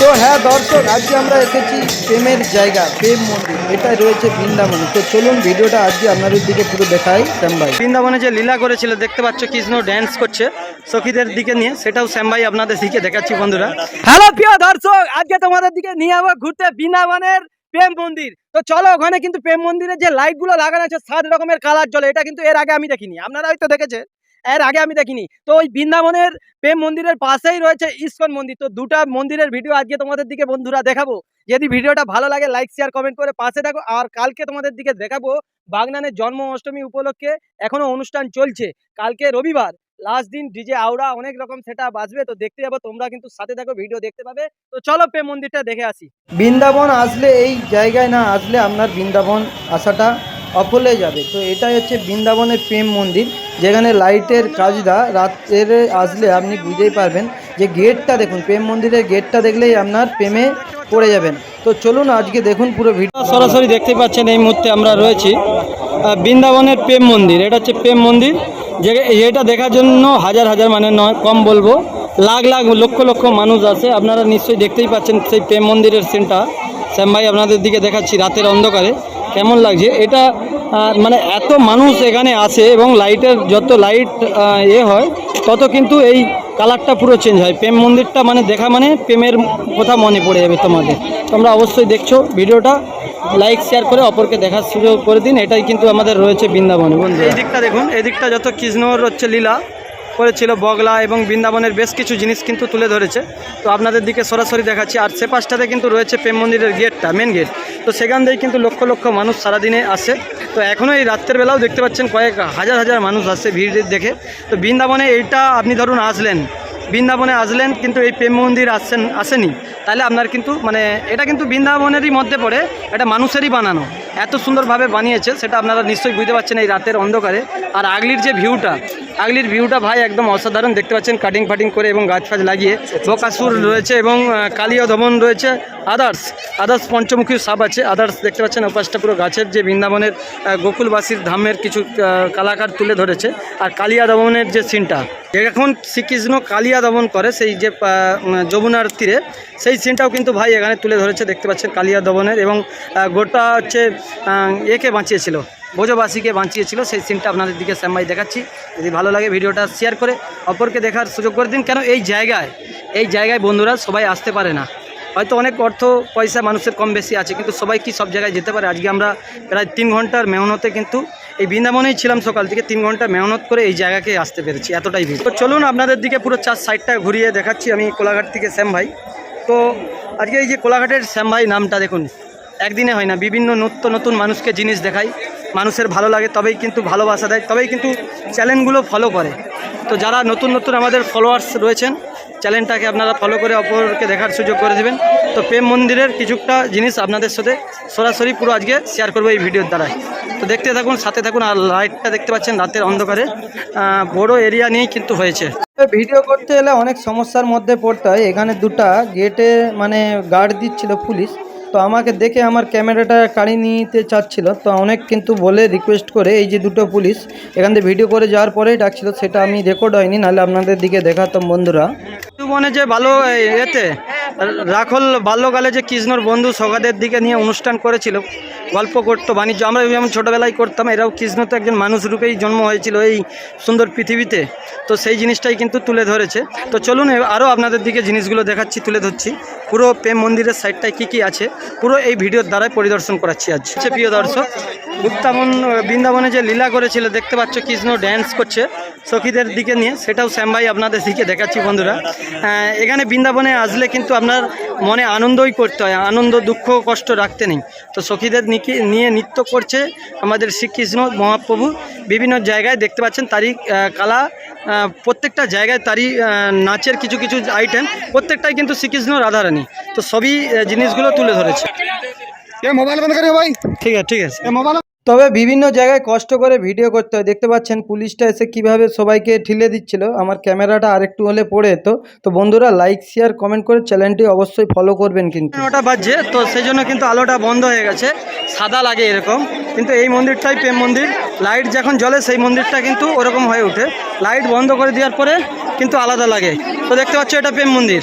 তো হ্যাঁ দর্শক আজকে আমরা এসেছি প্রেমের জায়গা প্রেম মন্দির এটা রয়েছে বৃন্দাবনে। তো চলুন ভিডিওটা আজকে আপনাদের দিকে পুরো দেখাই শ্যামভাই বৃন্দাবনে যে লীলা করেছিল দেখতে পাচ্ছ কৃষ্ণ ড্যান্স করছে সখীদের দিকে নিয়ে সেটাও শ্যামভাই আপনাদের দিকে দেখাচ্ছি বন্ধুরা। হ্যালো প্রিয় দর্শক আজকে তোমাদের দিকে নিয়ে যাব ঘুরতে বৃন্দাবনের প্রেম মন্দির। তো চলো ওখানে কিন্তু প্রেম মন্দিরে যে লাইটগুলো লাগানো আছে সাত রকমের কালার জ্বলে এটা কিন্তু এর আগে আমি দেখিনি। আপনারা হয়তো দেখেছেন। এর আগে আমি দেখিনি। তো ওই বৃন্দাবনের প্রেম মন্দিরের পাশেই রয়েছে ইস্কন মন্দির। তো দুটা মন্দিরের ভিডিও আজকে তোমাদের দিকে বন্ধুরা দেখাবো। যদি ভিডিওটা ভালো লাগে লাইক শেয়ার কমেন্ট করে পাশে থাকো। আর কালকে তোমাদের দিকে দেখাবো বাগনানের জন্ম অষ্টমী উপলক্ষে এখনও অনুষ্ঠান চলছে। কালকে রবিবার লাস্ট দিন ডিজে আওড়া অনেক রকম সেটা বাজবে তো দেখতে যাব, তোমরা কিন্তু সাথে থাকো ভিডিও দেখতে পাবে। তো চলো প্রেম মন্দিরটা দেখে আসি। বৃন্দাবন আসলে এই জায়গায় না, আসলে আপনার বৃন্দাবন আসাটা অফলে যাবে। তো এটাই হচ্ছে বৃন্দাবনের প্রেম মন্দির, যেখানে লাইটের কাজটা রাতের আসলে আপনি বুঝতেই পারবেন যে গেটটা দেখুন, প্রেম মন্দিরের গেটটা দেখলেই আপনার প্রেমে পড়ে যাবেন। তো চলুন আজকে দেখুন পুরো ভিডিও। সরাসরি দেখতে পাচ্ছেন এই মুহূর্তে আমরা রয়েছি বৃন্দাবনের প্রেম মন্দির। এটা হচ্ছে প্রেম মন্দির, যে এটা দেখার জন্য হাজার হাজার মানে নয়, কম বলব, লাখ লাখ, লক্ষ লক্ষ মানুষ আছে। আপনারা নিশ্চয়ই দেখতেই পাচ্ছেন সেই প্রেম মন্দিরের সিনটা শ্যাম ভাই আপনাদের দিকে দেখাচ্ছি রাতের অন্ধকারে। কেমন লাগছে? এটা মানে এত মানুষ এখানে আসে এবং লাইটের যত লাইট এ হয়, তত কিন্তু এই কালারটা পুরো চেঞ্জ হয়। প্রেম মন্দিরটা মানে দেখা মানে প্রেমের কথা মনে পড়ে যাবে তোমাদের। তোমরা অবশ্যই দেখছ ভিডিওটা লাইক শেয়ার করে অপরকে দেখার সুযোগ করে দিন। এটাই কিন্তু আমাদের রয়েছে বৃন্দাবনে বন্ধু এই দিকটা দেখুন, এই দিকটা যত কৃষ্ণর হচ্ছে লীলা করেছিল বগলা এবং বৃন্দাবনের বেশ কিছু জিনিস কিন্তু তুলে ধরেছে। তো আপনাদের দিকে সরাসরি দেখাচ্ছি। আর সে পাশটাতে কিন্তু রয়েছে প্রেম মন্দিরের গেটটা মেন গেট তো সেখান থেকে কিন্তু লক্ষ লক্ষ মানুষ সারাদিনে আসে। তো এখনও এই রাত্রের বেলাও দেখতে পাচ্ছেন কয়েক হাজার হাজার মানুষ আসছে ভিড় দেখে। তো বৃন্দাবনে এইটা আপনি ধরুন আসলেন। বৃন্দাবনে আসলেন কিন্তু এই প্রেম মন্দির আসছেন আসেনি। তাহলে আপনার কিন্তু মানে এটা কিন্তু বৃন্দাবনেরই মধ্যে পড়ে, এটা মানুষেরই বানানো। এত সুন্দরভাবে বানিয়েছে, সেটা আপনারা নিশ্চয়ই বুঝতে পারছেন এই রাতের অন্ধকারে। আর আগলির যে ভিউটা আগলির ভিউটা ভাই একদম অসাধারণ। দেখতে পাচ্ছেন কাটিং ফাটিং করে এবং গাছ ফাছ লাগিয়ে বকাসুর রয়েছে এবং কালিয়া দমন রয়েছে। আদার্স আদার্স পঞ্চমুখী সাপ আছে। আদার্স দেখতে পাচ্ছেন ওপাশটা পুরো গাছের যে বৃন্দাবনের গোকুলবাসীর ধামের কিছু কালাকার তুলে ধরেছে। আর কালিয়া দমনের যে সিনটা এখন শ্রীকৃষ্ণ কালিয়া দমন করে সেই যে যমুনার তীরে, সেই সিনটাও কিন্তু ভাই এখানে তুলে ধরেছে। দেখতে পাচ্ছেন কালিয়া দমনের এবং গোটা হচ্ছে একে বাঁচিয়েছিল। ভোজবাসীকে বাঁচিয়েছিল, সেই সিনটা আপনাদের দিকে শ্যামাই দেখাচ্ছি। যদি ভালো লাগে ভিডিওটা শেয়ার করে অপরকে দেখার সুযোগ করে দিন, কেন এই জায়গায় এই জায়গায় বন্ধুরা সবাই আসতে পারে না। হয়তো অনেক অর্থ পয়সা মানুষের কম বেশি আছে, কিন্তু সবাই কি সব জায়গায় যেতে পারে? আজকে আমরা প্রায় তিন ঘণ্টার মেহনতে কিন্তু এই বৃন্দাবনেই ছিলাম সকাল থেকে, তিন ঘণ্টা মেহনত করে এই জায়গাকে আসতে পেরেছি, এতটাই ভিড়। তো চলুন আপনাদের দিকে পুরো চার সাইডটা ঘুরিয়ে দেখাচ্ছি আমি কোলাঘাট থেকে শ্যাম ভাই। তো আজকে এই যে কোলাঘাটের শ্যাম ভাই নামটা দেখুন, একদিনে হয় না, বিভিন্ন নতুন নতুন মানুষকে জিনিস দেখায় মানুষের ভালো লাগে, তবেই কিন্তু ভালোবাসা দেয়, তবেই কিন্তু চ্যানেলগুলো ফলো করে। তো যারা নতুন নতুন আমাদের ফলোয়ার্স রয়েছেন, চ্যানেলটাকে আপনারা ফলো করে অপরকে দেখার সুযোগ করে দেবেন। তো প্রেম মন্দিরের কিছুটা জিনিস আপনাদের সাথে সরাসরি পুরো আজকে শেয়ার করব এই ভিডিওর দ্বারাই তো দেখতে থাকুন, সাথে থাকুন, আর লাইটটা দেখতে পাচ্ছেন রাতের অন্ধকারে। বড় এরিয়া নিয়েই কিন্তু হয়েছে। ভিডিও করতে এলে অনেক সমস্যার মধ্যে পড়তে হয়। এখানে দুটা গেটে মানে গার্ড দিচ্ছিল পুলিশ। তো আমাকে দেখে আমার ক্যামেরাটা কাড়ি নিতে চাচ্ছিল। তো অনেক কিন্তু বলে রিকোয়েস্ট করে এই যে দুটো পুলিশ, এখান থেকে ভিডিও করে যাওয়ার পরেই ডাকছিল, সেটা আমি রেকর্ড হয়নি, নাহলে আপনাদের দিকে দেখাতাম বন্ধুরা। মনে যে ভালো এতে রাখল বাল্যকালে যে কৃষ্ণর বন্ধু সগাদের দিকে নিয়ে অনুষ্ঠান করেছিল, গল্প করতো, বাণিজ্য, আমরা যেমন ছোটোবেলায় করতাম, এরাও কৃষ্ণ তো একজন মানুষ রূপেই জন্ম হয়েছিল এই সুন্দর পৃথিবীতে। তো সেই জিনিসটাই কিন্তু তুলে ধরেছে। তো চলুন আরও আপনাদের দিকে জিনিসগুলো দেখাচ্ছি, তুলে ধরছি। পুরো প্রেম মন্দিরের সাইডটায় কী কী আছে, পুরো এই ভিডিওর দ্বারাই পরিদর্শন করাচ্ছি আজ। প্রিয় দর্শক বৃন্দাবন বৃন্দাবনে যে লীলা করেছিল, দেখতে পাচ্ছ কৃষ্ণ ড্যান্স করছে সখীদের দিকে নিয়ে, সেটাও শ্যামভাই আপনাদের দিকে দেখাচ্ছি বন্ধুরা। এখানে বৃন্দাবনে আসলে কিন্তু আপনার মনে আনন্দই করতে হয়, আনন্দ, দুঃখ, কষ্ট রাখতে নেই। তো সখীদের নিয়ে নৃত্য করছে আমাদের শ্রীকৃষ্ণ মহাপ্রভু। বিভিন্ন জায়গায় দেখতে পাচ্ছেন তারই কালা প্রত্যেকটা জায়গায় তারই নাচের কিছু কিছু আইটেম প্রত্যেকটাই কিন্তু শ্রীকৃষ্ণ রাধারানী। তো সবই জিনিসগুলো তুলে ধরেছে। মোবাইল করে ভাই। ঠিক আছে ঠিক আছে। তবে বিভিন্ন জায়গায় কষ্ট করে ভিডিও করতে হয়। দেখতে পাচ্ছেন, পুলিশটা এসে কীভাবে সবাইকে ঠিলে দিচ্ছিল। আমার ক্যামেরাটা আরেকটু হলে পড়ে যেত। তো বন্ধুরা লাইক শেয়ার কমেন্ট করে চ্যানেলটি অবশ্যই ফলো করবেন কিন্তু। নটা বাজছে, তো সেই জন্য কিন্তু আলোটা বন্ধ হয়ে গেছে। সাদা লাগে এরকম। কিন্তু এই মন্দিরটাই প্রেম মন্দির। লাইট যখন জ্বলে, সেই মন্দিরটা কিন্তু ওরকম হয়ে ওঠে। লাইট বন্ধ করে দেওয়ার পরে কিন্তু আলাদা লাগে। তো দেখতে পাচ্ছ, এটা প্রেম মন্দির।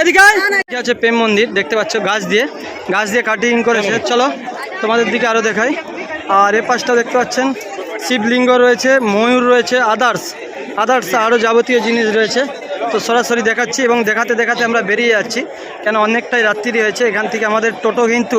এদিকে হচ্ছে প্রেম মন্দির। দেখতে পাচ্ছ, গাছ দিয়ে। গাছ দিয়ে কাটিং করেছে। চলো। তোমাদের দিকে আরও দেখাই। আর এ পাশটা দেখতে পাচ্ছেন, শিবলিঙ্গ রয়েছে, ময়ূর রয়েছে আদার্স আদার্স আরও যাবতীয় জিনিস রয়েছে। তো সরাসরি দেখাচ্ছি এবং দেখাতে দেখাতে আমরা বেরিয়ে যাচ্ছি। কেন অনেকটাই রাত্রি হয়েছে, এখান থেকে আমাদের টোটো কিন্তু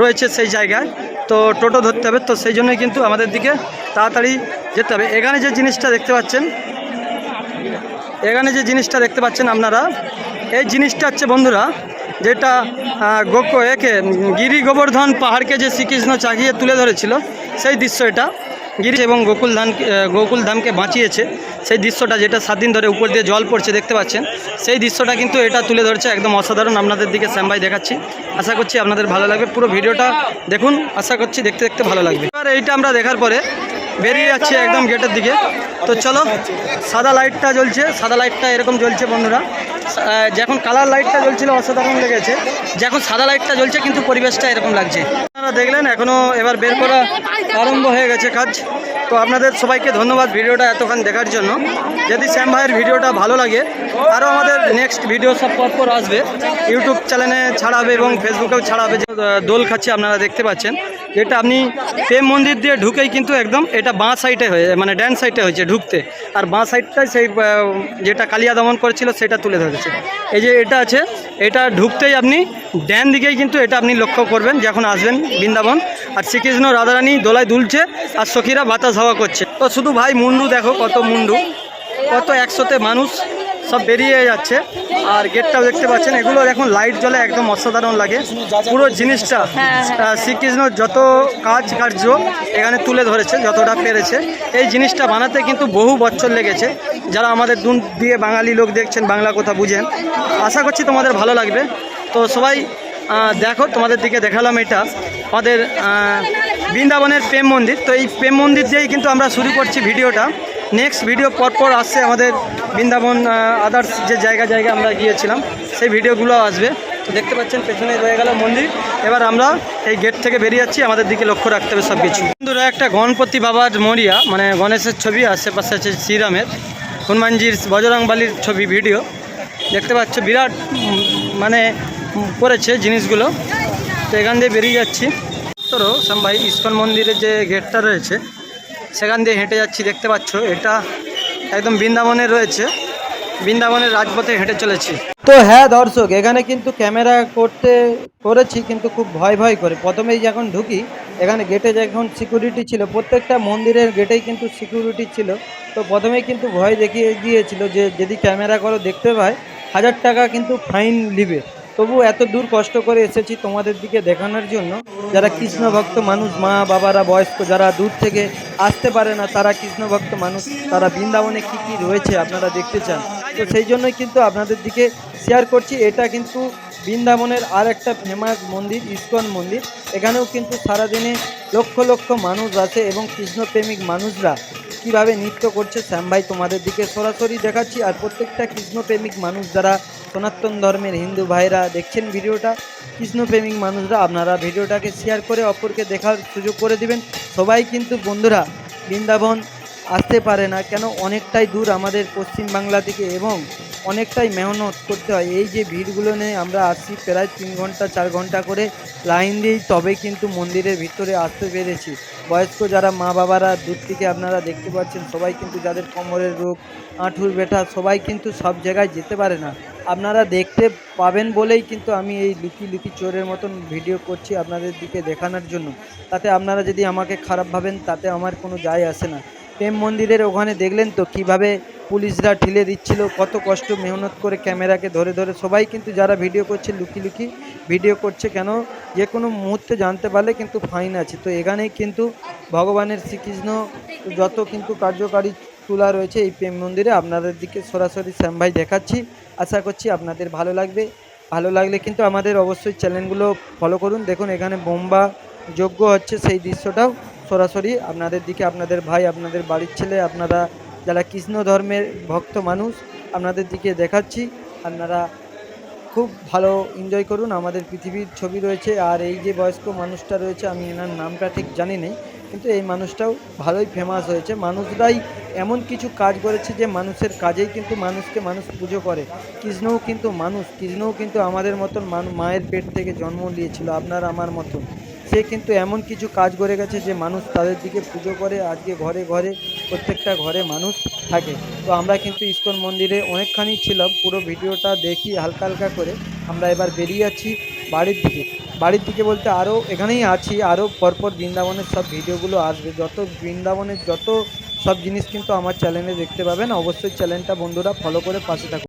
রয়েছে সেই জায়গায়। তো টোটো ধরতে হবে, তো সেই জন্যই কিন্তু আমাদের দিকে তাড়াতাড়ি যেতে হবে। এখানে যে জিনিসটা দেখতে পাচ্ছেন, এখানে যে জিনিসটা দেখতে পাচ্ছেন আপনারা, এই জিনিসটা হচ্ছে বন্ধুরা যেটা গোক একে গিরি গোবর্ধন পাহাড়কে যে শ্রীকৃষ্ণ চাগিয়ে তুলে ধরেছিল, সেই দৃশ্য এটা। গিরি এবং গোকুল ধান গোকুল ধামকে বাঁচিয়েছে। সেই দৃশ্যটা যেটা সাত দিন ধরে উপর দিয়ে জল পড়ছে, দেখতে পাচ্ছেন। সেই দৃশ্যটা কিন্তু এটা তুলে ধরছে একদম অসাধারণ। আপনাদের দিকে শ্যামভাই দেখাচ্ছি। আশা করছি আপনাদের ভালো লাগবে। পুরো ভিডিওটা দেখুন। আশা করছি দেখতে দেখতে ভালো লাগবে। এবার এইটা আমরা দেখার পরে বেরিয়ে যাচ্ছি একদম গেটের দিকে। তো চলো, সাদা লাইটটা জ্বলছে। সাদা লাইটটা এরকম জ্বলছে বন্ধুরা। যখন কালার লাইটটা জ্বলছিল, অসাধারণ লেগেছে। যখন সাদা লাইটটা জ্বলছে, কিন্তু পরিবেশটা এরকম লাগছে। আপনারা দেখলেন এখনও এবার বের করা আরম্ভ হয়ে গেছে কাজ। তো আপনাদের সবাইকে ধন্যবাদ ভিডিওটা এতক্ষণ দেখার জন্য। যদি শ্যাম ভাইয়ের ভিডিওটা ভালো লাগে আরও আমাদের নেক্সট ভিডিও সব পরপর আসবে। ইউটিউব চ্যানেলে ছাড়াবে এবং ফেসবুকেও ছাড়াবে দোল খাচ্ছে আপনারা দেখতে পাচ্ছেন। এটা আপনি প্রেম মন্দির দিয়ে ঢুকেই কিন্তু একদম এটা বাঁ সাইডে হয়ে মানে ড্যান সাইডে হয়েছে ঢুকতে। আর বাঁ সাইডটাই সেই যেটা কালিয়া দমন করেছিল সেটা তুলে ধরেছে। এই যে এটা আছে, এটা ঢুকতেই আপনি ড্যান দিকেই কিন্তু এটা আপনি লক্ষ্য করবেন যখন আসবেন বৃন্দাবন। আর শ্রীকৃষ্ণ রাধারানী দোলায় দুলছে আর সখীরা বাতাস হাওয়া করছে। তো শুধু ভাই মুন্ডু দেখো কত মুন্ডু। কত একশোতে মানুষ সব বেরিয়ে যাচ্ছে। আর গেটটাও দেখতে পাচ্ছেন এগুলো এখন লাইট জ্বলে একদম অসাধারণ লাগে। পুরো জিনিসটা আহ, শ্রীকৃষ্ণ যত কাজ কার্য এখানে তুলে ধরেছে যতটা পেরেছে এই জিনিসটা বানাতে কিন্তু বহু বছর লেগেছে। যারা আমাদের দূর দিয়ে বাঙালি লোক দেখছেন বাংলা কথা বুঝেন আশা করছি তোমাদের ভালো লাগবে। তো সবাই দেখো তোমাদের দিকে দেখালাম এটা আমাদের বৃন্দাবনের প্রেম মন্দির। তো এই প্রেম মন্দির দিয়েই কিন্তু আমরা শুরু করছি ভিডিওটা। নেক্সট ভিডিও পরপর আসছে আমাদের বৃন্দাবন আদার্স যে জায়গা জায়গা আমরা গিয়েছিলাম, সেই ভিডিওগুলো আসবে। তো দেখতে পাচ্ছেন, পেছনে রয়ে গেল মন্দির। এবার আমরা এই গেট থেকে বেরিয়ে যাচ্ছি, আমাদের দিকে লক্ষ্য রাখতে হবে সব কিছু বন্ধুরা, একটা গণপতি বাবার মরিয়া মানে গণেশের ছবি, আশেপাশে আছে শ্রীরামের, হনুমানজির বজরংবালির ছবি ভিডিও দেখতে পাচ্ছ, বিরাট মানে করেছে জিনিসগুলো। তো এখান দিয়ে বেরিয়ে যাচ্ছি। তোরও ভাই ইস্কন মন্দিরের যে গেটটা রয়েছে সেখান দিয়ে হেঁটে যাচ্ছি, দেখতে পাচ্ছ এটা একদম বৃন্দাবনে রয়েছে। বৃন্দাবনের রাজপথে হেঁটে চলেছি। তো হ্যাঁ দর্শক, এখানে কিন্তু ক্যামেরা করতে, করেছি কিন্তু খুব ভয় ভয় করে। প্রথমেই যখন ঢুকি, এখানে গেটে যখন সিকিউরিটি ছিল, প্রত্যেকটা মন্দিরের গেটেই কিন্তু সিকিউরিটি ছিল। তো প্রথমেই কিন্তু ভয় দেখিয়ে দিয়েছিল যে, যদি ক্যামেরা করো, দেখতে পায়, হাজার টাকা কিন্তু ফাইন নিবে। তবু এত দূর কষ্ট করে এসেছি তোমাদের দিকে দেখানোর জন্য। যারা কৃষ্ণ ভক্ত মানুষ, মা বাবারা, বয়স্ক, যারা দূর থেকে আসতে পারে না, তারা কৃষ্ণ ভক্ত মানুষ, তারা বৃন্দাবনে কি কি রয়েছে আপনারা দেখতে চান। তো সেই জন্যই কিন্তু আপনাদের দিকে শেয়ার করছি। এটা কিন্তু বৃন্দাবনের আর একটা ফেমাস মন্দির, ইস্কন মন্দির। এখানেও কিন্তু সারাদিনে লক্ষ লক্ষ মানুষ আছে এবং কৃষ্ণপ্রেমিক মানুষরা কীভাবে নৃত্য করছে, শ্যাম ভাই তোমাদের দিকে সরাসরি দেখাচ্ছি। আর প্রত্যেকটা কৃষ্ণপ্রেমিক মানুষ যারা সনাতন ধর্মের হিন্দু ভাইরা দেখছেন ভিডিওটা, কৃষ্ণপ্রেমিক মানুষরা আপনারা ভিডিওটাকে শেয়ার করে অপরকে দেখার সুযোগ করে দিবেন। সবাই কিন্তু বন্ধুরা, বৃন্দাবন আসতে পারে না, কেন অনেকটাই দূর আমাদের পশ্চিমবাংলা থেকে এবং অনেকটাই মেহনত করতে হয়। এই যে ভিড়গুলো নিয়ে আমরা আসি প্রায় তিন ঘণ্টা, চার ঘণ্টা করে লাইন দিয়েই তবে কিন্তু মন্দিরের ভিতরে আসতে পেরেছি। বয়স্ক যারা মা বাবারা দূর থেকে আপনারা দেখতে পাচ্ছেন, সবাই কিন্তু যাদের কোমরের রোগ, আঁঠুর ব্যথা, সবাই কিন্তু সব জায়গায় যেতে পারে না। আপনারা দেখতে পাবেন বলেই কিন্তু আমি এই লুকি লুকি চোরের মতন ভিডিও করছি আপনাদের দিকে দেখানোর জন্য। তাতে আপনারা যদি আমাকে খারাপ ভাবেন, তাতে আমার কোনো যায় আসে না। প্রেম মন্দিরের ওখানে দেখলেন তো কীভাবে পুলিশরা ঠেলে দিচ্ছিল, কত কষ্ট মেহনত করে ক্যামেরাকে ধরে ধরে। সবাই কিন্তু যারা ভিডিও করছে, লুকি লুকি ভিডিও করছে কেন? যে কোনো মুহূর্তে জানতে পারলে কিন্তু ফাইন আছে। তো এখানেই কিন্তু ভগবানের শ্রীকৃষ্ণ যত কিন্তু কার্যকারী তোলা রয়েছে এই প্রেম মন্দিরে আপনাদের দিকে সরাসরি শ্যাম ভাই দেখাচ্ছি। আশা করছি আপনাদের ভালো লাগবে। ভালো লাগলে কিন্তু আমাদের অবশ্যই চ্যানেলগুলো ফলো করুন। দেখুন, এখানে বোম্বা যোগ্য হচ্ছে সেই দৃশ্যটাও সরাসরি আপনাদের দিকে, আপনাদের ভাই, আপনাদের বাড়ির ছেলে, আপনারা যারা কৃষ্ণ ধর্মের ভক্ত মানুষ, আপনাদের দিকে দেখাচ্ছি। আপনারা খুব ভালো এনজয় করুন। আমাদের পৃথিবীর ছবি রয়েছে আর এই যে বয়স্ক মানুষটা রয়েছে, আমি এনার নামটা ঠিক জানি নেই, কিন্তু এই মানুষটাও ভালোই ফেমাস হয়েছে। মানুষরাই এমন কিছু কাজ করেছে যে মানুষের কাজেই কিন্তু মানুষকে মানুষ পুজো করে। কৃষ্ণও কিন্তু মানুষ, কৃষ্ণও কিন্তু আমাদের মতন মায়ের পেট থেকে জন্ম নিয়েছিল, আপনার, আমার মতন। সে কিন্তু এমন কিছু কাজ করে গেছে যে মানুষ তাদের দিকে পুজো করে, আজকে ঘরে ঘরে, প্রত্যেকটা ঘরে মানুষ থাকে। তো আমরা কিন্তু ইস্কন মন্দিরে অনেকখানি ছিলাম, পুরো ভিডিওটা দেখি হালকা হালকা করে। আমরা এবার বেরিয়ে যাচ্ছি বাড়ির দিকে। বাড়ির দিকে বলতে আরও এখানেই আছি আরও পরপর বৃন্দাবনের সব ভিডিওগুলো আসবে। যত বৃন্দাবনের যত সব জিনিস কিন্তু আমার চ্যানেলে দেখতে পাবেন। অবশ্যই চ্যানেলটা বন্ধুরা ফলো করে পাশে থাকুন।